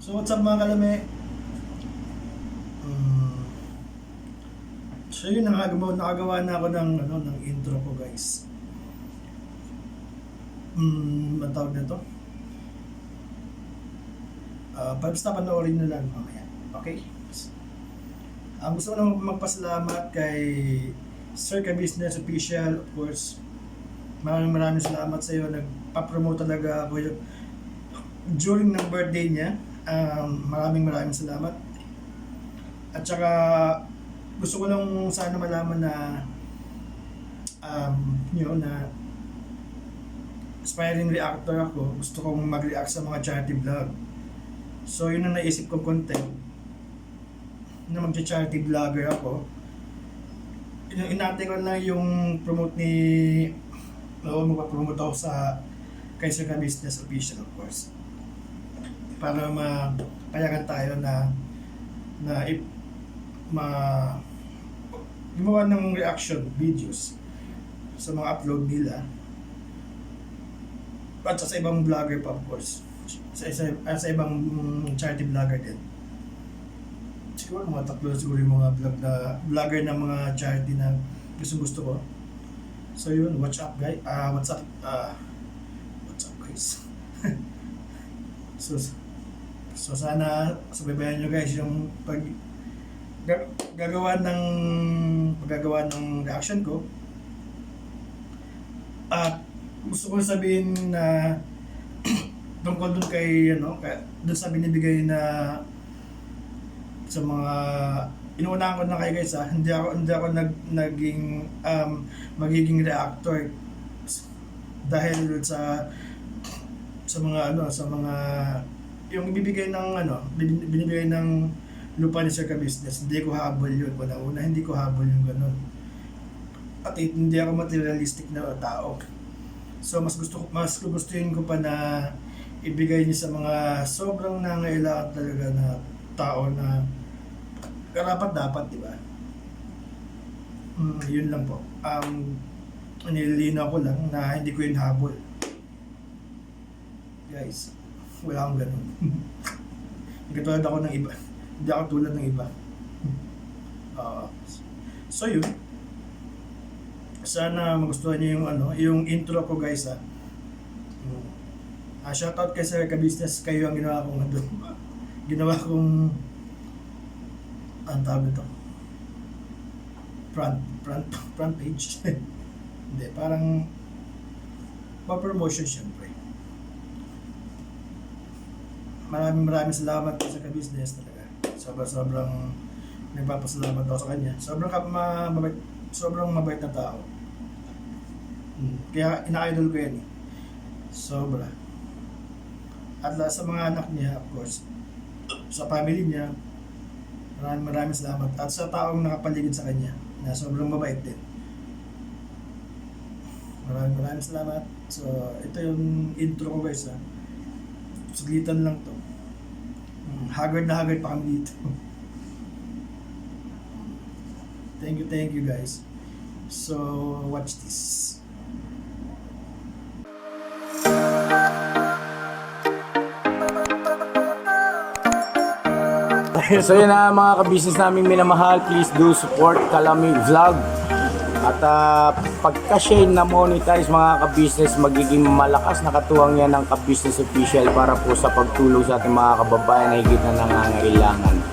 So what's up mga kalame? Mm. So yun, nakagawa, nakagawa na ako ng, ano, ng intro ko guys. Hmm, ang tawag na to? Uh, basta panoorin nyo lang mamaya. Okay? Ang gusto ko lang magpasalamat kay Sir Ka Business Official, of course. Maraming maraming salamat sa iyo. Nagpa-promote talaga ako yun. During ng birthday niya, um, maraming maraming salamat. At saka, gusto ko lang sana malaman na um, yun, na aspiring reactor ako. Gusto kong mag-react sa mga charity vlog. So, yun ang naisip kong content na mag-charity vlogger ako. Inate ko na yung promote ni Oo, magpapromote ako sa kay Sir Ka Business Official, of course. Para mapayagan tayo na na if ma gumawa ng reaction videos sa mga upload nila. At sa ibang vlogger pa of course. Sa, sa, ah, sa ibang charity vlogger din. Siguro mga tatlo siguro yung mga vlog na vlogger ng mga charity na gusto gusto ko. So yun. What's up guys ah what's up? Ah what's up guys? So so sana sabayan nyo guys yung pag ga- gagawa ng paggagawa ng reaction ko. At gusto ko sabihin na tungkol dun kay ano kay, dun sa binibigay na sa mga inuunahan ko na kayo guys ha hindi ako hindi ako nag naging um, magiging reactor dahil sa sa mga ano sa mga yung ibibigay ng ano bin- binibigay ng lupa ni Sir Ka Business hindi ko habol yun una una hindi ko habol yung ganun at hindi ako materialistic na tao so mas gusto mas gugustuhin ko pa na ibigay niyo sa mga sobrang nangailangan talaga na tao na karapat dapat, di ba? Mm, yun lang po. Um, nililinaw ko lang na hindi ko yun habol. Guys, wala akong ganun. Katulad ako ng iba. Hindi ako tulad ng iba. Ah, so yun. Sana magustuhan niyo yung ano, yung intro ko guys ha. Mm. Ah, shoutout kay Sir Ka-Business, kayo ang ginawa kong ano, ginawa kong ang tawag ito front front front page hindi parang pa-promotion syempre maraming maraming salamat po sa ka-business talaga sobrang sobrang nagpapasalamat ako sa kanya sobrang mabait sobrang mabait na tao Hmm, kaya ina-idol ko yan eh sobra at la- sa mga anak niya of course sa family niya Maraming maraming salamat. At sa taong nakapaligid sa kanya, na sobrang mabait din. Maraming maraming salamat. So, ito yung intro ko guys ha. Suglitan lang to. Haggard na haggard pa kami dito. thank you, thank you guys. So, watch this. so yun na mga ka-business namin minamahal, please do support Kalami Vlog. At uh, pagka-share na monetize mga ka-business, magiging malakas na katuwang yan ng ka-business official para po sa pagtulong sa ating mga kababayan na higit na nangangailangan.